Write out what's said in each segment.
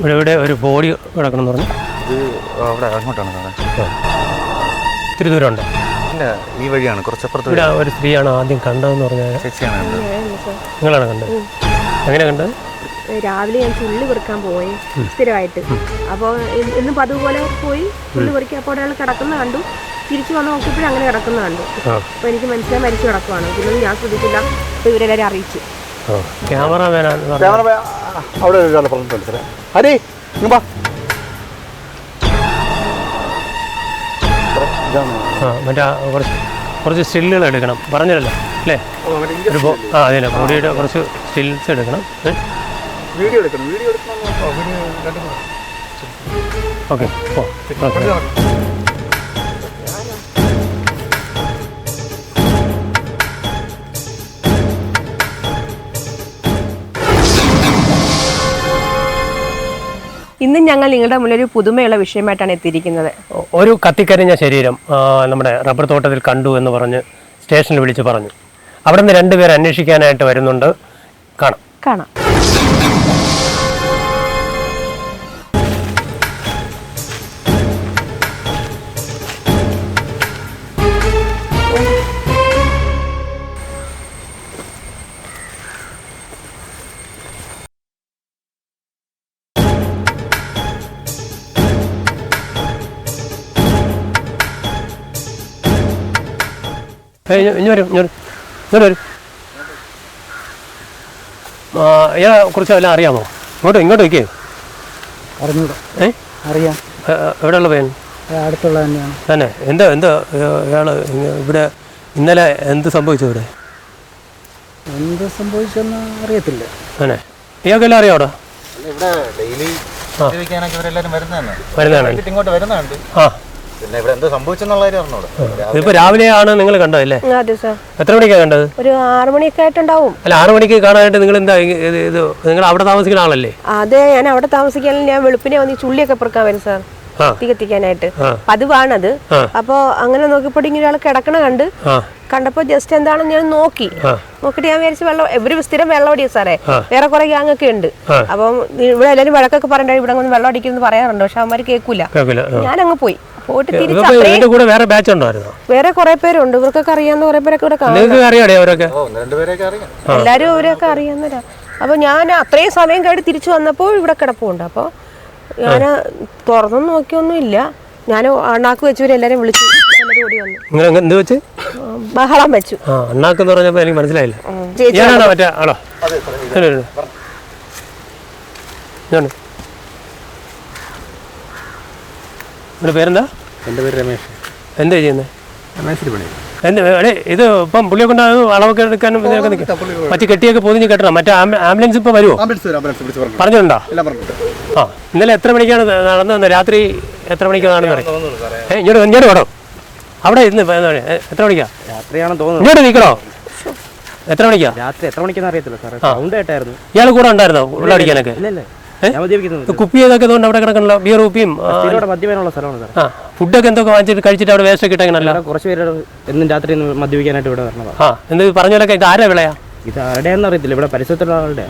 ഇവിടെ ഇവിടെ ഒരു ബോഡി കിടക്കണം എന്ന് പറഞ്ഞു. ഇത് അവിടെ അങ്ങോട്ടാണ് ഇത്തിരി ദൂരമുണ്ട്. ഇല്ല ഈ വഴിയാണ് കുറച്ചപ്പുറത്ത് ഇവിടെ ഒരു സ്ത്രീയാണ് ആദ്യം കണ്ടതെന്ന് പറഞ്ഞാൽ ചേച്ചിയാണ് കണ്ടത്. നിങ്ങളാണ് കണ്ടത്? എങ്ങനെ കണ്ടത്? രാവിലെ ഞാൻ ചുള്ളി പെറുക്കാൻ പോയി സ്ഥിരമായിട്ട്. അപ്പോൾ ഇന്നും അതുപോലെ പോയി ചുള്ളി പെറുക്കി അപ്പോൾ ഒരാൾ കിടക്കുന്ന കണ്ടു. തിരിച്ചു വന്ന് നോക്കിയപ്പോഴും അങ്ങനെ കിടക്കുന്ന കണ്ടു. ആ. അപ്പോൾ എനിക്ക് മനസ്സിലായി മരിച്ചു കിടക്കുവാണ്. പിന്നെ ഞാൻ ശ്രദ്ധിച്ചില്ല. അപ്പോൾ ഇവരെല്ലാവരും അറിയിച്ചു. പറഞ്ഞു ക്യാമറ അവിടെ ഒരാൾ പറഞ്ഞിട്ടുണ്ട് സാറേ. ഹരി ഇങ്ങ് വാ. ആ മറ്റേ കുറച്ച് കുറച്ച് സ്റ്റില്ലുകൾ എടുക്കണം. പറഞ്ഞല്ലോ അല്ലേ? ഒരു ആ അതെ ബോഡിയുടെ കുറച്ച് സ്റ്റിൽസ് എടുക്കണം വീഡിയോ എടുക്കണം വീഡിയോ എടുക്കണം. ഓക്കെ ഓ ഇന്നും ഞങ്ങൾ നിങ്ങളുടെ മുന്നിൽ ഒരു പുതുമയുള്ള വിഷയമായിട്ടാണ് എത്തിയിരിക്കുന്നത്. ഒരു കത്തിക്കരിഞ്ഞ ശരീരം നമ്മുടെ റബ്ബർ തോട്ടത്തിൽ കണ്ടു എന്ന് പറഞ്ഞ് സ്റ്റേഷനിൽ വിളിച്ച് പറഞ്ഞു. അവിടെ നിന്ന് രണ്ടുപേർ അന്വേഷിക്കാനായിട്ട് വരുന്നുണ്ട്. കാണാം. കാണാം. ഇഞ്ഞ് വരും ഇനി വരും ഇങ്ങോട്ട് വരും ആ, ഇയാളെ കുറിച്ച് എല്ലാം അറിയാമോ? ഇങ്ങോട്ട് ഇങ്ങോട്ട് വയ്ക്കേ അറിഞ്ഞൂടാ. ഏ? അറിയാം. എവിടെയുള്ള പയ്യൻ? അടുത്തുള്ള തന്നെയാണ്. തന്നെ. എന്താ എന്താ ഇയാൾ ഇവിടെ ഇന്നലെ എന്ത് സംഭവിച്ചു ഇവിടെ എന്ത് സംഭവിച്ചെന്ന് അറിയത്തില്ല. തന്നെ. ഇയാൾക്കെല്ലാം അവിടെ? ഇവിടെ ഡെയിലി വരുന്നതാണ്. ഇങ്ങോട്ട് വരുന്നുണ്ട് ആ. പിന്നെ ഇവിടെ എന്താ സംഭവിച്ചെന്നുള്ള കാര്യം അറിഞ്ഞൂടെ? ഇതിപ്പോൾ രാവിലെയാണ് നിങ്ങൾ കണ്ടതല്ലേ അതെ സാർ. എത്ര മണിക്കാണ് കണ്ടത്? ഒരു ആറു മണിയൊക്കെ ആയിട്ടുണ്ടാവും. അല്ല ആറു മണിക്ക് കാണാനായിട്ട് നിങ്ങൾ എന്താ ഇത് നിങ്ങൾ അവിടെ താമസിക്കുന്ന ആളല്ലേ? അതെ ഞാൻ അവിടെ താമസിക്കാൻ ഞാൻ വെളുപ്പിനെ വന്ന് ചുള്ളിയൊക്കെ പെറുക്കാൻ വരും സാർ. തികത്തിക്കാനായിട്ട് പതിവാണത്. ആ. അപ്പോൾ അങ്ങനെ നോക്കിയപ്പോൾ ഇങ്ങനെ ഒരാൾ കിടക്കണ കണ്ട് കണ്ടപ്പോ കണ്ടപ്പോൾ ജസ്റ്റ് എന്താണെന്ന് ഞാൻ നോക്കി. നോക്കിട്ട് ഞാൻ വിചാരിച്ചു വെള്ളം ഇവർ സ്ഥിരം വെള്ളം അടിയും സാറേ. വേറെ കുറെ ഗ്യാങ് ഒക്കെ ഉണ്ട്. അപ്പം ഇവിടെ എല്ലാവരും വഴക്കൊക്കെ പറയണ്ട ഇവിടെ ഒന്ന് വെള്ളം അടിക്കുന്നു പറയാറുണ്ട് പക്ഷെ അവന്മാർ കേൾക്കൂല. ഞാൻ അങ്ങ് പോയി. പോയിട്ട് തിരിച്ച് കൂടെ വേറെ ബാച്ച് ഉണ്ടായിരുന്നോ? വേറെ കുറെ പേരുണ്ട്. ഇവർക്കൊക്കെ അറിയാവുന്ന കുറെ പേരൊക്കെ ഇവിടെ കാണും. അറിയാടേ അവരൊക്കെ അറിയാവുന്നവരാ. അപ്പൊ ഞാൻ അത്രയും സമയം കഴിഞ്ഞ് തിരിച്ചു വന്നപ്പോൾ ഇവിടെ കിടപ്പുണ്ട്. അപ്പോൾ ഞാൻ തുറന്നു നോക്കിയൊന്നും ഇല്ല. ഞാൻ അണ്ണാക്ക് വെച്ചവരെല്ലാരും വിളിച്ചു ഓടി വന്നു. എന്ത് വെച്ച്? ബഹളം വെച്ചു. അണ്ണാക്ക് പറഞ്ഞപ്പോൾ എനിക്ക് മനസ്സിലായില്ല. ചേച്ചി ഞാനാണോ മറ്റേ. ഞാൻ നിങ്ങളുടെ പേരെന്താ? എന്റെ പേര് രമേശ്. എന്താ ചെയ്യുന്നത് രമേശിരി പണി എടേ ഇത് ഇപ്പം പുള്ളിയെ കൊണ്ട് അളവൊക്കെ എടുക്കാനും ഇതിനൊക്കെ നിൽക്കും മറ്റു കെട്ടിയൊക്കെ പൊതിഞ്ഞ് കെട്ടണം. മറ്റേ ആംബുലൻസ് ഇപ്പം വരുമോ ആംബുലൻസ് വരും ആംബുലൻസ് വിളിച്ച് പറഞ്ഞു പറഞ്ഞിട്ടുണ്ടോ പറഞ്ഞിട്ട് ആ ഇന്നലെ എത്ര മണിക്കാണ് നടന്നു തന്നെ രാത്രി എത്ര മണിക്കാണ് നടന്നത്? ഇങ്ങോട്ട് ഇങ്ങോട്ട് വേണം അവിടെ ഇന്ന്? എത്ര മണിക്കാ? രാത്രിയാണെന്ന് തോന്നുന്നു. ഇങ്ങോട്ട് നിൽക്കണോ എത്ര മണിക്കാ? രാത്രി എത്ര മണിക്കാന്ന് അറിയത്തില്ല സാറേ. സൗണ്ട് കേട്ടായിരുന്നു. ഇയാൾ കൂടെ ഉണ്ടായിരുന്നോ? ഉള്ളടിക്കാനൊക്കെ ഇല്ല. കുപ്പി ചെയ്തൊക്കെ ഇതുകൊണ്ട് അവിടെ കിടക്കണല്ലോ? ബിയർ കുപ്പിയും ആ, മദ്യപാനുള്ള സ്ഥലമാണ് സാർ ആ ഫുഡൊക്കെ എന്തൊക്കെ വാങ്ങിച്ചിട്ട് കഴിച്ചിട്ട് അവിടെ വേസ്റ്റ് ഒക്കെ ഇട്ടേക്കണല്ലോ? കുറച്ച് പേര് എന്നും രാത്രി മദ്യപിക്കാനായിട്ട് ഇവിടെ വരണതാണ് ആ എന്ത് പറഞ്ഞാലൊക്കെ ഇത് ആരാ വിളയാ? ഇത് ആരുടെയാണെന്ന് അറിയത്തില്ല. ഇവിടെ പരിസരത്തുള്ള ആളുടെ.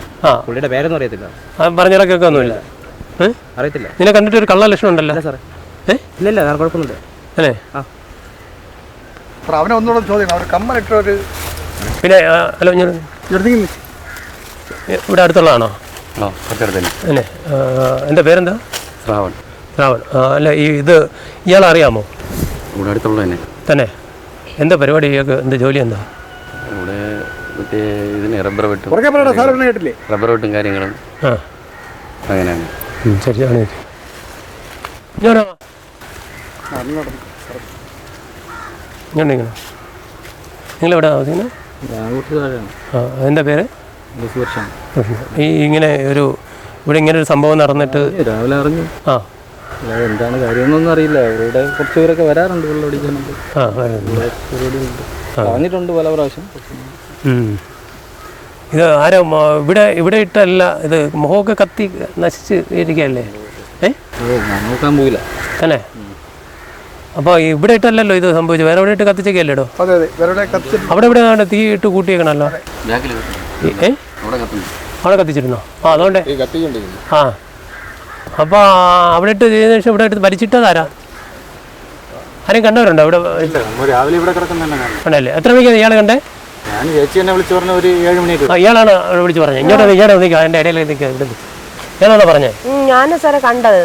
പുള്ളിയുടെ പേരൊന്നും അറിയത്തില്ല. ആ പറഞ്ഞാലൊക്കെ ഒന്നുമില്ല. അറിയത്തില്ല. നിന്നെ കണ്ടിട്ട് ഒരു കള്ള ലക്ഷണം ഉണ്ടല്ലോ. ഇല്ല സാറേ. ഇല്ല ഇല്ല ഞാൻ കുഴപ്പമൊന്നുമില്ല. അല്ലേ? സാർ അവനെ ഒന്നുകൂടെ ചോദിക്കണം അവർ കമ്മലിട്ടൊരു പിന്നെ ഹലോ ഞാൻ ഇവിടെ അടുത്തുള്ളതാണോ? ആ അല്ലേ? എന്റെ പേരെന്താ? ശ്രാവൺ. രാവൺ അല്ല ഈ ഇത് ഇയാൾ അറിയാമോ? ഇവിടെ അടുത്തുള്ള തന്നെ. തന്നെ? എന്താ പരിപാടി? ഇയാൾക്ക് എന്താ ജോലി എന്താ? ഇവിടെ മറ്റേ ഇതിന് റബ്ബർ വെട്ടും. റബ്ബർ വെട്ടും കാര്യങ്ങളും. ആ. അങ്ങനെയാണ്. ശരിയാണ് ഞാനോ? നിൽക്കണം നിങ്ങളെവിടെ താമസിക്കുന്നത്? ആ എന്താ പേര്? ഈ ഇങ്ങനെ ഒരു ഇവിടെ ഇങ്ങനെ ഒരു സംഭവം നടന്നിട്ട് രാവിലെ അറിഞ്ഞു. ആ. എന്താണ് കാര്യമൊന്നും അറിയില്ല. ഇവിടെ കുറച്ച് പേരൊക്കെ വരാറുണ്ട് വെള്ളം അടിക്കാനുണ്ട്. പറഞ്ഞിട്ടുണ്ട് പല പ്രാവശ്യം. ഇത് ആരോ ഇവിടെ ഇവിടെ ഇട്ടല്ല ഇത് മുഖമൊക്കെ കത്തി നശിച്ച് ഇരിക്കുകയല്ലേ? ഏ? നോക്കാൻ പോയില്ല. തന്നെ? അപ്പോൾ ഇവിടെ ഇട്ടല്ലല്ലോ ഇത് സംഭവിച്ചത്. വേറെ എവിടെ ഇട്ട് കത്തിച്ചേക്കല്ലോ അതെ അതെ. ഇവരുടെ കത്തിച്ചിട്ട് അവിടെ ഇവിടെ ആണ് തീ ഇട്ട് കൂട്ടിയേക്കണല്ലോ. ഏ? അവിടെ കത്തിച്ചിരുന്നോ? ആ അതുകൊണ്ട്. ആ. അപ്പോൾ അവിടെ ഇട്ട് ചെയ്തതിനു ശേഷം ഇവിടെ ഇട്ട് വലിച്ചിട്ടതാരാ ആരും? കണ്ടവരുണ്ടോ ഇവിടെ? രാവിലെ ഇവിടെ ഉണ്ടല്ലേ എത്ര മണിക്കാണ് ഇയാൾ കണ്ടേ? ഞാൻ ചേച്ചി എന്നെ വിളിച്ചു പറഞ്ഞ ഒരു ഏഴ് മണിക്ക് ആ ഇയാളാണ് അവിടെ വിളിച്ച് പറഞ്ഞത്. ഇങ്ങോട്ട് ഇയാളെ നിൽക്കുക എന്റെ ഇടയിൽ നിൽക്കുക ഇവിടെ നിൽക്കുക ഇയാളാണോ പറഞ്ഞേ. ഞാൻ സാറെ കണ്ടത്.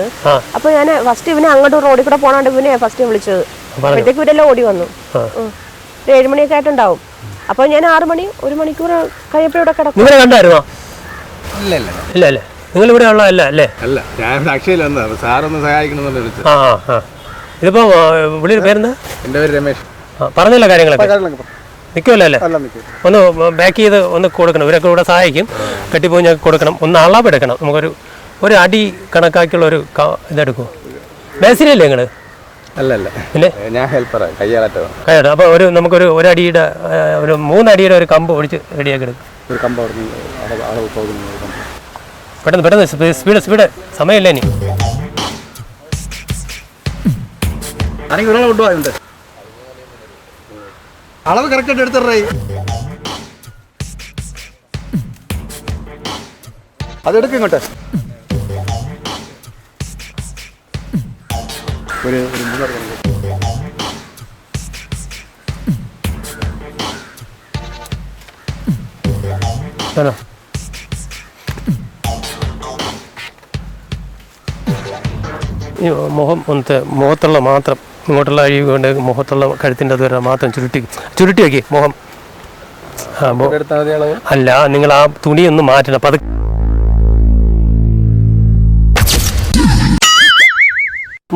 അപ്പൊ ഞാൻ ഫസ്റ്റ് ഇവനെ അങ്ങോട്ട് റോഡിൽ കൂടെ പോണോണ്ട് ഇവനെ ഫസ്റ്റ് വിളിച്ചത്. അപ്പോഴത്തേക്ക് ഇവരെല്ലാം ഓടി വന്നു. ഒരു ഏഴുമണിയൊക്കെ ആയിട്ടുണ്ടാവും. അപ്പൊ ഞാൻ ആറ് മണി ഒരു മണിക്കൂർ കഴിയപ്പോ ഇവിടെ കിടക്കും. നിങ്ങളെ കണ്ടായിരുന്നോ? ഇല്ല അല്ലേ നിങ്ങൾ ഇവിടെ ഉള്ള അല്ല അല്ലേ? അല്ല ഞാൻ അക്ഷയിൽ വന്നതാണ് സാറൊന്ന് സഹായിക്കണമെന്ന് ആ ആ ഇതിപ്പോൾ വിളിയുടെ പേരെന്താ? എന്റെ പേര് രമേശ്. പറഞ്ഞില്ല കാര്യങ്ങളൊക്കെ. നിൽക്കുമല്ലോ അല്ലേ ഒന്ന് ബാക്ക് ചെയ്ത് ഒന്ന് കൊടുക്കണം. ഇവരൊക്കെ ഇവിടെ സഹായിക്കും. കെട്ടിപ്പോയി ഞങ്ങൾക്ക് കൊടുക്കണം. ഒന്ന് അളവെടുക്കണം നമുക്കൊരു ഒരു അടി കണക്കാക്കിയുള്ള ഒരു ഇതെടുക്കും. ബേസിലല്ലേ നിങ്ങൾ അല്ലല്ല അല്ല. പിന്നെ? ഞാൻ ഹെൽപ്പറാണ് കയ്യാളാട്ടോ കഴിയട്ടെ അപ്പോൾ ഒരു നമുക്കൊരു ഒരടിയുടെ ഒരു മൂന്നടിയുടെ ഒരു കമ്പ് ഒടിച്ച് റെഡിയാക്കി എടുക്കും. ഒരു കമ്പ് പെട്ടെന്ന് പെട്ടെന്ന് സ്പീഡ് സ്പീഡ് സമയമില്ല ഇനി. ആരെങ്കിലും ഒരാളെ കൊണ്ടുപോയുണ്ട് അളവ് കറക്റ്റായിട്ട് എടുത്തറേ അതെടുക്കും ഇങ്ങോട്ട്. ഒരു ഒരു. മുഖം ഒന്നത്തെ മുഖത്തുള്ള മാത്രം. ഇങ്ങോട്ടുള്ള അഴി കൊണ്ട് മുഖത്തുള്ള കഴുത്തിന്റെ അത് വരെ മാത്രം ചുരുട്ടി ചുരുട്ടി വയ്ക്കി മുഖം. അല്ല നിങ്ങൾ ആ തുണി ഒന്ന് മാറ്റണം. അപ്പം അത്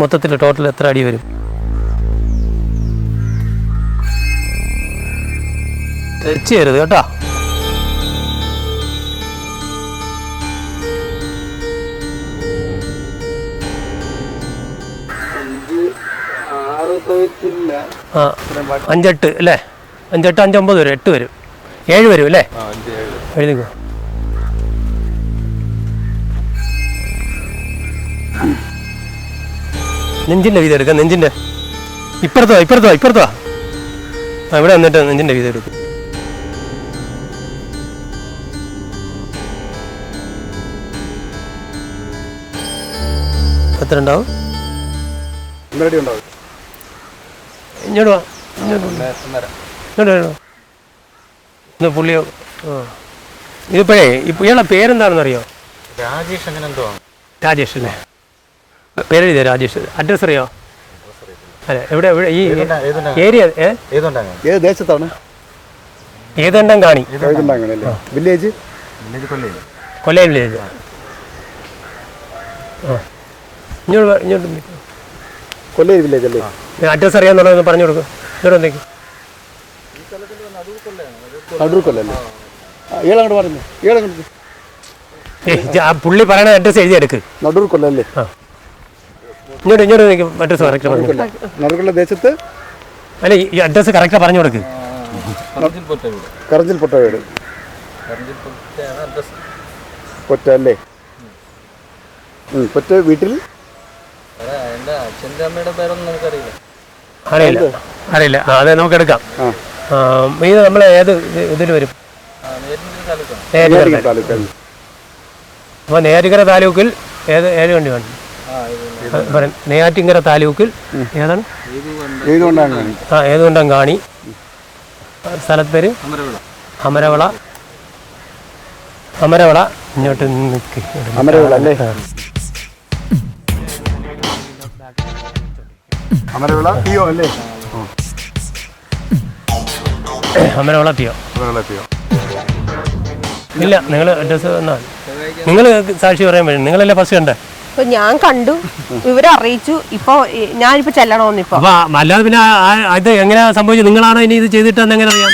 മൊത്തത്തിൽ ടോട്ടൽ എത്ര അടി വരും? തെച്ചരുത് കേട്ടോ. ആ അഞ്ചെട്ട് അല്ലേ? അഞ്ചെട്ട് അഞ്ചൊമ്പത് വരും എട്ട് വരും. ഏഴ് വരും അല്ലേ? എഴുതിക്കോ. നെഞ്ചിന്റെ വീതം എടുക്കാം നെഞ്ചിന്റെ. ഇപ്പുറത്തോ ഇപ്പുറത്തോ ഇപ്പുറത്തോ? ആ ഇവിടെ വന്നിട്ട് നെഞ്ചിന്റെ വീതം എടുക്കും. എത്ര ഉണ്ടാവും. ഇങ്ങോട്ട് വാ. ഇങ്ങോട്ട് വാ. ഇങ്ങോട്ട് വരണോ ഇന്ന് പുള്ളിയോ ആ. ഇതിപ്പോഴേ ഇപ്പൊ ഇയാളെ പേരെന്താണെന്നറിയോ? രാജേഷ് അങ്ങനെ എന്തോ രാജേഷ് അല്ലേ? പേരെഴുതിയോ രാജേഷ്? അഡ്രസ് അറിയോ? അല്ലെ എവിടെ എവിടെ ഈ ഏതുണ്ടാ ഏതുണ്ടാ ഏരിയ ഏതാണ് ഏത് ദേശത്താണ്? ഏതെണ്ണം കാണി വില്ലേജ്? കൊല്ലം വില്ലേജ്. ആ. ഇങ്ങോട്ട് ഇങ്ങോട്ട്. കൊല്ലം വില്ലേജ് അല്ലേ അഡ്രസ്സ് അറിയാന്നുള്ളത് പറഞ്ഞു കൊടുക്കും. ഇവിടെ എന്തെങ്കിലും അടൂർ കൊല്ലല്ലേ ഏഴങ്ങോട്ട് പറഞ്ഞു ഏഴങ്ങോട്ട് ഏ പുള്ളി പറയണ അഡ്രസ്സ് എഴുതിയെടുക്ക്. നടൂർ കൊല്ലല്ലേ ഇങ്ങോട്ട് ഇങ്ങോട്ട് നിൽക്കും അഡ്രസ്സ് കറക്റ്റ് പറഞ്ഞു കൊല്ലം നടുക്കുള്ള ദേശത്ത്? അല്ല ഈ അഡ്രസ്സ് കറക്റ്റ് പറഞ്ഞു കൊടുക്ക്. കറഞ്ചിൽ പൊട്ട വീട് പൊറ്റ അല്ലേ പൊറ്റ വീട്ടിൽ എന്റെ അച്ഛന്റെ അമ്മയുടെ പേരൊന്നും നമുക്കറിയില്ല. അറിയില്ല. അറിയില്ല. അതെ നമുക്ക് എടുക്കാം ഇത് നമ്മൾ ഏത് ഇതിൽ വരും? അപ്പൊ അപ്പോൾ നേരികര താലൂക്കിൽ ഏത് ഏത് വണ്ടി വേണം? നെയ്യാറ്റിങ്കര താലൂക്കിൽ ഏതാണ്? ആ ഏതുകൊണ്ടും കാണി? സ്ഥലത്ത് പേര്? അമരവിള. അമരവള. അമരവള. ഇങ്ങോട്ട് നിൽക്കുക അമരവിള അല്ലേ? അമരവിള പിയോ അല്ലേ? അമരവിള പിയോ അമരവിള പിയോ ഇല്ല നിങ്ങൾ അഡ്രസ്സ് എന്നാൽ നിങ്ങൾ സാക്ഷി പറയാൻ പറ്റും നിങ്ങളല്ലേ ഫസ്റ്റ് കണ്ടേ? അപ്പൊ ഞാൻ കണ്ടു. വിവരം അറിയിച്ചു. ഇപ്പൊ ഞാനിപ്പോ ചെല്ലണമെന്ന് ഇപ്പൊ അല്ലാതെ പിന്നെ ഇത് എങ്ങനെയാ സംഭവിച്ചത്? നിങ്ങളാണോ ഇനി ഇത് ചെയ്തിട്ടെന്ന് എങ്ങനെ അറിയാം.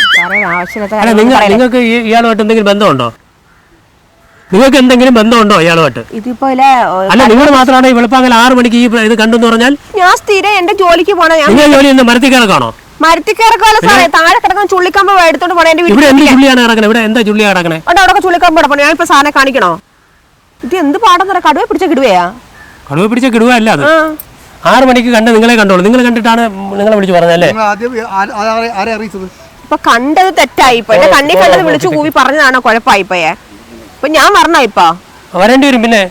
നിങ്ങൾക്ക് ഇയാളുമായിട്ട് എന്തെങ്കിലും ബന്ധമുണ്ടോ? നിങ്ങൾക്ക് എന്തെങ്കിലും ബന്ധമുണ്ടോ ഇയാളുമായിട്ട്? ഇതിപ്പോ ഇല്ലേ, ഓ, അല്ല നിങ്ങൾ മാത്രമാണ് ഈ വെളുപ്പാങ്കൽ ആറ് മണിക്ക് ഈ ഇത് കണ്ടെന്ന് പറഞ്ഞാൽ? ഞാൻ സ്ഥിരം എന്റെ ജോലിക്ക് പോണ ഞാൻ നിങ്ങൾ ജോലി എന്ന് മരത്തിൽ കിടക്കാണോ മരത്തിൽ കയറക്കാല സാറേ താഴെ കിടക്കുന്ന ചുള്ളിക്കമ്പ് എടുത്തോണ്ട് പോണേ എന്റെ വീട്ടിൽ ഇവിടെ എന്ത് ചുള്ളിയാണ് കിടക്കണേ? ഇവിടെ എന്താ ചുള്ളിയാണ് കിടക്കണേ? അവിടെ അവിടെ ചുള്ളിക്കമ്പ് കിടപ്പണ ഞാൻ ഇപ്പൊ സാധനം കാണിക്കണോ? ഇത് എന്ത് പാടം തരാം കടുവ പിടിച്ച കിടുവയാ? കടുവ പിടിച്ച കിടുവ അല്ല അത്. ആ. ആറ് മണിക്ക് കണ്ട് നിങ്ങളെ കണ്ടോളൂ നിങ്ങൾ കണ്ടിട്ടാണ് നിങ്ങളെ വിളിച്ച് പറഞ്ഞല്ലേ നിങ്ങൾ ആദ്യം ആ- ആ- ആരെ ആരെ അറിയിച്ചത്? ഇപ്പൊ കണ്ടത് തെറ്റായി ഇപ്പൊ എന്റെ കണ്ണി കണ്ടത് വിളിച്ചു കൂവി പറഞ്ഞതാണോ? കുഴപ്പമായിപ്പോയെ ഇപ്പൊ ഞാൻ വരണോ ഇപ്പൊ? വരേണ്ടി വരും പിന്നെ.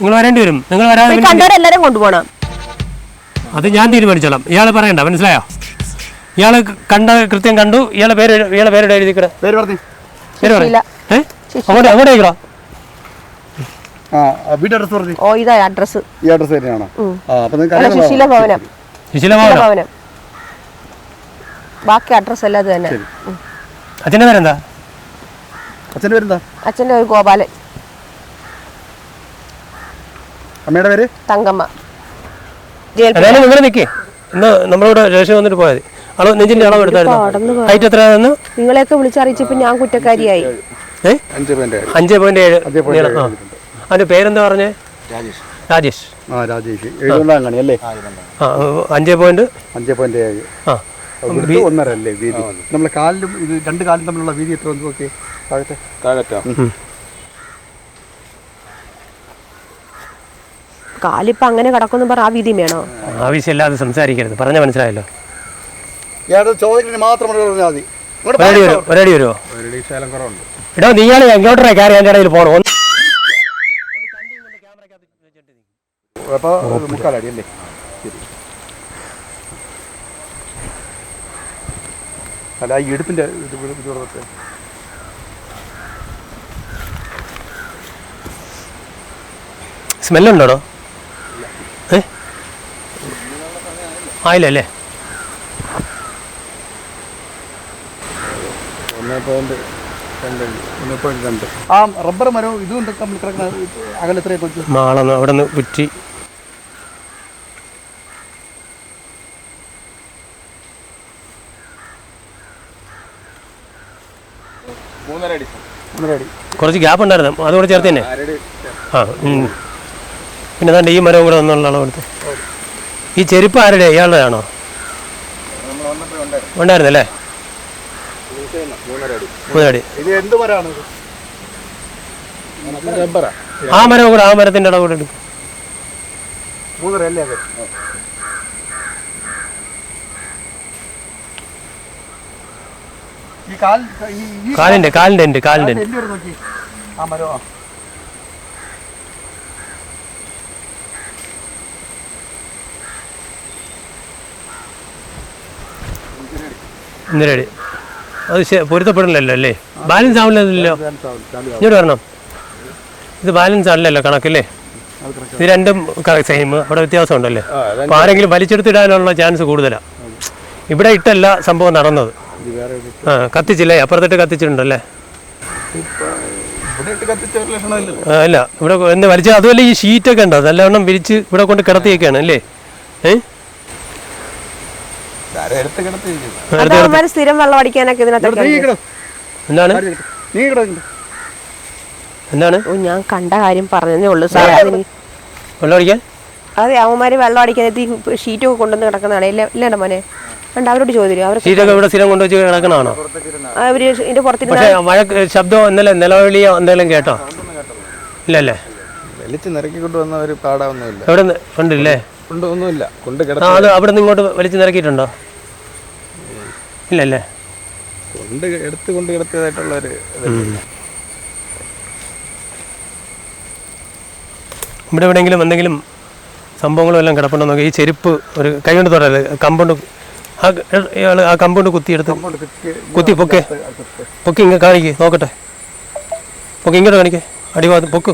നിങ്ങൾ വരേണ്ടി വരും. നിങ്ങൾ വരാതെ ഈ പിന്നെ കണ്ടവരെല്ലാരും കൊണ്ടുപോകണം അത് ഞാൻ തീരുമാനിച്ചോളാം. ഇയാൾ പറയണ്ട മനസ്സിലായോ? ഇയാൾ കണ്ട കൃത്യം കണ്ടു ഇയാളെ പേര് ഇയാളെ പേരുടെ എഴുതിക്കട പേര് പറഞ്ഞു. പേര് സുശീല. അങ്ങോട്ട് അങ്ങോട്ട് എഴുതിക്കടാ ആ ആ, വീട് അഡ്രസ് പറഞ്ഞു. ഓ ഇതാ അഡ്രസ് ഈ അഡ്രസ് തന്നെയാണോ? ആ അപ്പം നിങ്ങൾക്ക് അല്ല അറിയാമല്ലോ. സുശീല ഭവനം. സുശീല സുശീല മോഹനോ ഭവനം. ബാക്കി അഡ്രസ് എല്ലാം അത് തന്നെ. അച്ഛന്റെ പേരെന്താ? അച്ഛന്റെ പേരെന്താ? അച്ഛന്റെ ഒരു ഗോപാലൻ. അമ്മയുടെ പേര്? തങ്കമ്മ. അതായത് നിങ്ങൾ നിൽക്കേ ഇന്ന് നമ്മളിവിടെ രേഷൻ വന്നിട്ട് പോയാൽ അളവ് നെഞ്ചിന്റെ അളവ് എടുത്തായിരുന്നു. ഹൈറ്റ് എത്രയായിരുന്നു? നിങ്ങളെയൊക്കെ വിളിച്ചറിയിച്ചപ്പോൾ ഞാൻ കുറ്റക്കാരിയായി. അഞ്ച് പോയിന്റ് ഏഴ്. അതിന്റെ പേരെന്താ പറഞ്ഞേ? രാജേഷ്. രാജേഷ്. ആ രാജേഷ്. എഴുപതാം കാണി അല്ലേ? ആ അഞ്ച് പോയിന്റ് അഞ്ച് പോയിന്റ് ഏഴ്. ആ. ഒന്നര അല്ലേ വീതി? നമ്മളെ കാലിലും ഇത് രണ്ട് കാലിലും തമ്മിലുള്ള വീതി എത്ര ഒന്ന് നോക്കി താഴത്തെ. താഴത്തോ. കാലിപ്പോ അങ്ങനെ കിടക്കുന്നു പറ ആ വീതി വേണോ? ആവശ്യമില്ലാതെ സംസാരിക്കരുത്. പറഞ്ഞ മനസ്സിലായല്ലോ. ചോദ്യത്തിന് മാത്രം പറഞ്ഞാൽ മതി. ഒരടി. വരുമോ ഒരടി വരുമോ ഒരു ശാലം കുറവുണ്ട്. എടോ നീയാണ് എങ്ങോട്ടേ കയറി എന്റെ ഇടയിൽ പോകണം ഒന്ന് അപ്പോൾ മുക്കാലടി അല്ലേ ശരി. അല്ല ഈ ഇടുപ്പിന്റെ ഇത് സ്മെല്ലുണ്ടോ സ്മെല്ലുണ്ടോടോ? ഏ? ആയില്ലല്ലേ ആ റബ്ബർ മരവും ഇതും അകലെത്ര തമ്മിൽ കിടക്കുന്ന മാളന്ന് അവിടെ നിന്ന് കുറ്റി മൂന്നര അടി ഒന്നര അടി കുറച്ച് ഗ്യാപ്പ് ഉണ്ടായിരുന്നു. അതുകൂടെ ചേർത്ത് തന്നെ. ആ. പിന്നെ ദാണ്ട് ഈ മരവും കൂടെ ഒന്നുള്ള അളവെടുത്ത് ഈ ചെരുപ്പ് ആരുടെ? ഇയാളുടെ ആണോ നമ്മൾ വന്നപ്പോൾ ഉണ്ടായിരുന്നു ഉണ്ടായിരുന്നല്ലേ ആ മരവും കൂടെ ആ മരത്തിന്റെ അളവ് കൂടെ എടുക്കും. മൂന്നര അല്ലേ കാലിന്റെ ഉണ്ട് കാലിന്റെ ഉണ്ട്. ആ ഒന്നരടി അത് പൊരുത്തപ്പെടില്ലല്ലോ അല്ലേ? ബാലൻസ് ആവില്ലല്ലോ ഇങ്ങോട്ട് വരണം. ഇത് ബാലൻസ് ആണല്ലോ കണക്കല്ലേ? ഇത് രണ്ടും സെയിം അവിടെ വ്യത്യാസം ഉണ്ടല്ലേ അപ്പോൾ ആരെങ്കിലും വലിച്ചെടുത്തിടാനുള്ള ചാൻസ് കൂടുതലാണ് ഇവിടെ ഇട്ടല്ല സംഭവം നടന്നത്. ആ കത്തിച്ചില്ലേ? അപ്പുറത്തിട്ട് കത്തിച്ചിട്ടുണ്ടല്ലേ? അല്ല ഇവിടെ എന്ത് വലിച്ച അതുമല്ല ഈ ഷീറ്റ് ഒക്കെ ഉണ്ടോ? നല്ലവണ്ണം വിരിച്ച് ഇവിടെ കൊണ്ട് കിടത്തിയൊക്കെയാണ് അല്ലേ? ഏ? ആരെ എടുത്ത് കിടത്തിയിരിക്കുന്നു അത് അവന്മാര് സ്ഥിരം വെള്ളം അടിക്കാനൊക്കെ എന്താണ്? എന്താണ്? ഓ ഞാൻ കണ്ട കാര്യം പറഞ്ഞതേ ഉള്ളൂ സാറേ. വെള്ളം അടിക്കാൻ? അതെ അവന്മാര് വെള്ളം അടിക്കാനത്ത് ഷീറ്റൊക്കെ കൊണ്ടുവന്ന് കിടക്കുന്നതാണ്. ഇല്ല ഇല്ലേണ്ട മോനെ. അവരോട് ചോദിച്ചു. അവർ ഷീറ്റൊക്കെ ഇവിടെ സ്ഥിരം കൊണ്ടുവച്ച് അവർ ഇതിന്റെ പുറത്തിരുന്ന് പക്ഷേ മഴ ശബ്ദം ഇന്നലെ നിലവിളിയോ എന്തെങ്കിലും കേട്ടോ? ഇല്ലല്ലേ? വലിച്ചു നിരക്കി കൊണ്ടുവന്ന ഒരു പാടാവുന്നില്ല എവിടെ നിന്ന് ഉണ്ടല്ലേ കൊണ്ടൊന്നുമില്ല കൊണ്ട് ആ കിടത്തി അത് അവിടെ നിന്ന് ഇങ്ങോട്ട് വലിച്ചു നിരക്കിയിട്ടുണ്ടോ? ഇല്ലല്ലേ? കൊണ്ട് എടുത്ത് കൊണ്ട് കിടത്തിയതായിട്ടുള്ള ഒരു. ഇവിടെ എവിടെയെങ്കിലും എന്തെങ്കിലും സംഭവങ്ങളും എല്ലാം കിടപ്പുണ്ടോ നോക്കി. ഈ ചെരുപ്പ് ഒരു കൈ കൊണ്ട് തൊടല്ലേ കമ്പൗണ്ട് ഇയാൾ ആ കമ്പൗണ്ട് കുത്തിയെടുത്ത് കുത്തി പൊക്കെ. പൊക്കി ഇങ്ങനെ കാണിക്കേ നോക്കട്ടെ. പൊക്കി ഇങ്ങോട്ട് കാണിക്കേ. അടിഭാഗത്ത് പൊക്ക്.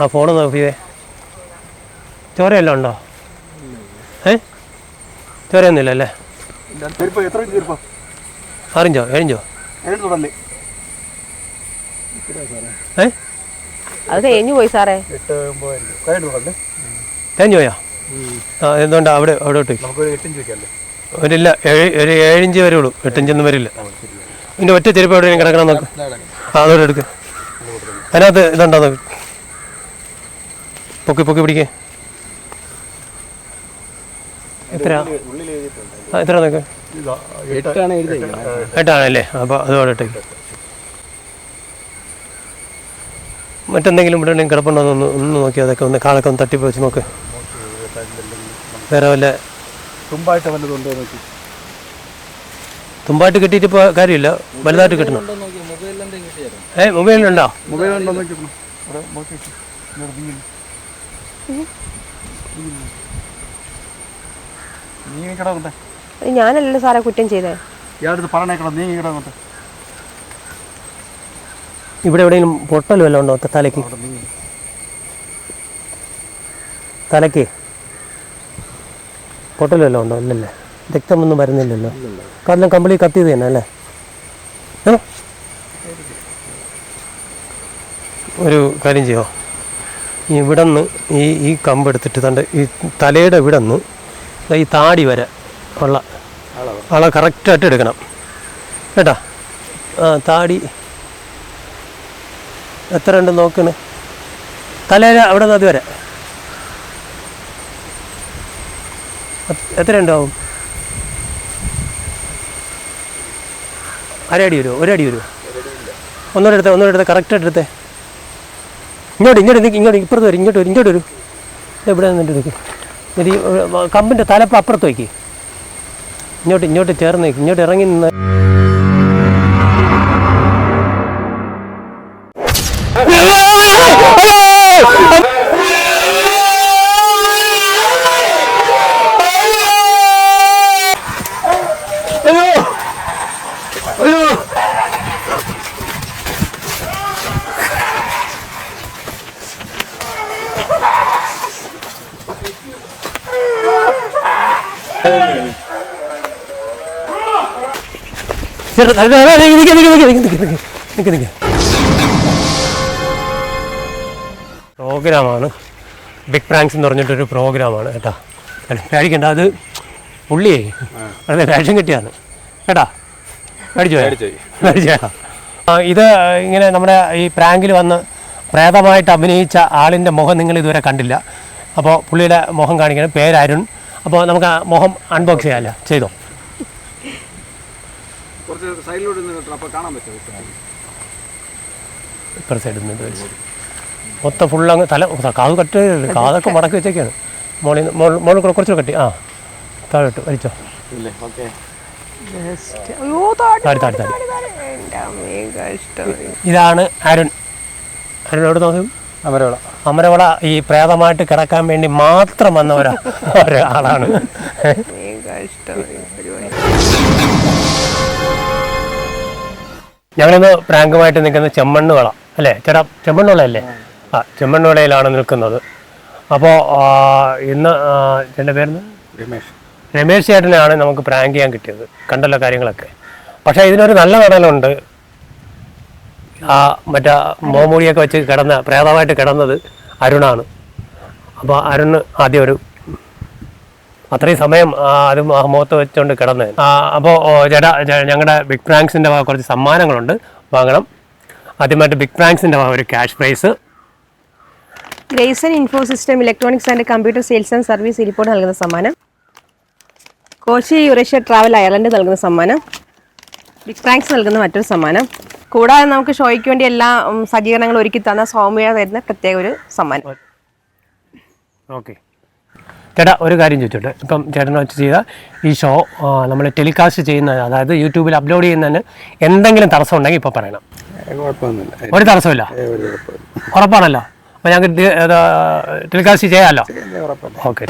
ആ ഫോണ് നോക്കിയേ. ചോരയെല്ലാം ഉണ്ടോ? ഏ? ചോരയൊന്നുമില്ല അല്ലേ? അറിഞ്ചോ എഴിഞ്ചോ ഏ? അത് തേഞ്ഞു പോയി സാറേ. തേഞ്ഞു പോയോ? എന്തുകൊണ്ടാ? അവിടെ അവിടെ ഇട്ട് നമുക്കൊരു എട്ടിഞ്ച് വെക്കല്ലേ? ഒരില്ല ഏഴ് ഒരു ഏഴിഞ്ച് വരെ ഉള്ളൂ എട്ടിഞ്ചൊന്നും വരില്ല. ഇതിന്റെ ഒറ്റ ചെരുപ്പ് എവിടെ കിടക്കണം നോക്ക്. ആ അതോടെ എടുക്ക്. അതിനകത്ത് ഇതുണ്ടോ നോക്ക് പൊക്കി പൊക്കി പിടിക്കേ. എത്ര ആ എത്ര നോക്ക് എട്ടാണല്ലേ? അപ്പോൾ അതോടെ ഇട്ടേക്ക്. മറ്റെന്തെങ്കിലും ഇവിടെ കിടപ്പുണ്ടോ ഒന്ന് ഒന്ന് നോക്കി അതൊക്കെ ഒന്ന് കാളൊക്കെ ഒന്ന് തട്ടിപ്പ് വെച്ച് നോക്ക്. വേറെ വല്ല തുമ്പായിട്ട് വല്ലതും ഉണ്ടോ നോക്കി. തുമ്പായിട്ട് കിട്ടിയിട്ട് ഇപ്പോൾ കാര്യമില്ല. വലുതായിട്ട് കിട്ടണം. ഏ മൊബൈലിലുണ്ടോ മൊബൈൽ ഉണ്ടോ നോക്കി നീ. ഞാനല്ലല്ലോ സാറേ കുറ്റം ചെയ്തേ. ഇയാളടുത്ത് പറഞ്ഞേക്കണം നീ ഇങ്ങോട്ട് അങ്ങോട്ട് ഇവിടെ എവിടെയെങ്കിലും പൊട്ടൽ വല്ലതും ഉണ്ടോ? തലയ്ക്ക്. തലയ്ക്ക്. പൊട്ടൽ വല്ലതും ഉണ്ടോ? ഇല്ലല്ലേ. രക്തമൊന്നും വരുന്നില്ലല്ലോ. കാരണം കമ്പിളി കത്തിയത് തന്നെ അല്ലേ? ഒരു കാര്യം ചെയ്യോ? ഇവിടെ നിന്ന് ഈ ഈ കമ്പ് എടുത്തിട്ട് തന്റെ ഈ തലയുടെ ഇവിടെ നിന്ന് ഈ താടി വരെ ഉള്ള അളവ് കറക്റ്റായിട്ട് എടുക്കണം. കേട്ടാ? ആ താടി. എത്ര ഉണ്ട് നോക്കണേ. തലയുടെ അവിടെ നിന്ന് അതുവരെ. എത്ര ഉണ്ടാവും? അരടി വരുമോ ഒരടി വരുമോ ഒന്നോടെ എടുത്തേ ഒന്നോടെ എടുത്തേ കറക്റ്റായിട്ട് എടുത്തേ. ഇങ്ങോട്ട് ഇങ്ങോട്ട് ഇങ്ങോട്ട് ഇപ്പുറത്ത് വരും ഇങ്ങോട്ട് വരും ഇങ്ങോട്ട് വരും. ഇവിടെ നിന്നിട്ട് എടുക്കും ഇത് കമ്പിന്റെ തലപ്പ് അപ്പുറത്ത് വയ്ക്ക്. ഇങ്ങോട്ട് ഇങ്ങോട്ട് ചേർന്ന് നിൽക്ക് ഇങ്ങോട്ട് ഇറങ്ങി നിന്ന് പ്രോഗ്രാമാണ്. ബിഗ് പ്രാങ്ക്സ് എന്ന് പറഞ്ഞിട്ടൊരു പ്രോഗ്രാമാണ് കേട്ടാ. പേടിക്കണ്ട അത് പുള്ളിയേ. അതെ വേഷം കിട്ടിയാണ് കേട്ടാ? മേടിച്ചോ മേടിച്ചോ ഇത് ഇങ്ങനെ നമ്മുടെ ഈ പ്രാങ്കിൽ വന്ന് പ്രേതമായിട്ട് അഭിനയിച്ച ആളിന്റെ മുഖം നിങ്ങൾ ഇതുവരെ കണ്ടില്ല. അപ്പോൾ പുള്ളിയുടെ മുഖം കാണിക്കണം. പേര് അരുൺ. അപ്പോൾ നമുക്ക് ആ മുഖം അൺബോക്സ് ചെയ്യാമല്ലോ ചെയ്തോ? കുറച്ച് അപ്പോൾ കാണാൻ പറ്റും ഇപ്പുറ സൈഡിൽ നിന്ന് മൊത്തം ഫുൾ അങ്ങ് തല കാത് കട്ട് കാതൊക്കെ മടക്കി വെച്ചേക്കാണ്. മോളിൽ നിന്ന് മോൾ മോളിൽ കൂടെ കുറച്ചുകൂടെ കട്ടി. ആ താഴെട്ടു വലിച്ചോ. ഇതാണ് അരുൺ. അരുൺ എവിടെ നോക്കും അമരവള. അമരവള ഈ പ്രേതമായിട്ട് കിടക്കാൻ വേണ്ടി മാത്രം വന്ന ഒരാളാണ്. ഞങ്ങളിന്ന് പ്രാങ്കുമായിട്ട് നിൽക്കുന്ന ചെമ്മണ്ണ് വള അല്ലേ? ചേട്ടാ ചെമ്മണ്ണ് വള അല്ലേ ആ ചെമ്മണ്ണ് വളയിലാണ് നിൽക്കുന്നത് അപ്പോൾ ഇന്ന് എന്റെ ചേട്ടന്റെ രമേശ് രമേശ്. രമേശ് ചേട്ടനാണ് നമുക്ക് പ്രാങ്ക് ചെയ്യാൻ കിട്ടിയത് കണ്ടല്ലോ കാര്യങ്ങളൊക്കെ. പക്ഷേ ഇതിനൊരു നല്ല നടനുണ്ട്. ആ മറ്റേ മോമൂടിയൊക്കെ വെച്ച് കിടന്ന പ്രേതമായിട്ട് കിടന്നത് അരുണാണ്. അപ്പോൾ അരുണ് ആദ്യം ഒരു അത്രയും സമയം അത് മുഖത്ത് വെച്ചുകൊണ്ട് കിടന്ന്. അപ്പോൾ ചേട്ടാ ഞങ്ങളുടെ ബിഗ് പ്രാങ്ക്സിന്റെ കുറച്ച് സമ്മാനങ്ങളുണ്ട്. വാങ്ങണം. ആദ്യമായിട്ട് ബിഗ് പ്രാങ്ക്സിന്റെ ഒരു cash prize Grayson info system electronics and computer sales and service report നൽകുന്ന സമ്മാനം. കോശി യുറേഷ്യ ട്രാവൽ അയർലൻഡ് നൽകുന്ന സമ്മാനം. ബിഗ് പ്രാങ്ക്സ് നൽകുന്ന മറ്റൊരു സമ്മാനം. കൂടാതെ നമുക്ക് ഷോയ്ക്ക് വേണ്ടി എല്ലാ സജ്ജീകരണങ്ങളും ഒരുക്കി തന്ന സൗമ്യ തരുന്ന പ്രത്യേക ഒരു സമ്മാനം. ഓക്കെ. ചേട്ടാ ഒരു കാര്യം ചോദിച്ചോട്ടെ. ഇപ്പം ചേട്ടനെ വെച്ച് ചെയ്ത ഈ ഷോ നമ്മൾ ടെലികാസ്റ്റ് ചെയ്യുന്ന അതായത് യൂട്യൂബിൽ അപ്ലോഡ് ചെയ്യുന്നതിന് എന്തെങ്കിലും തടസ്സം ഉണ്ടെങ്കിൽ ഇപ്പോൾ പറയണം. ഒരു തടസ്സമില്ല ഉറപ്പാണല്ലോ? അപ്പോൾ ഞങ്ങൾക്ക് ടെലികാസ്റ്റ് ചെയ്യാമല്ലോ? ഓക്കെ.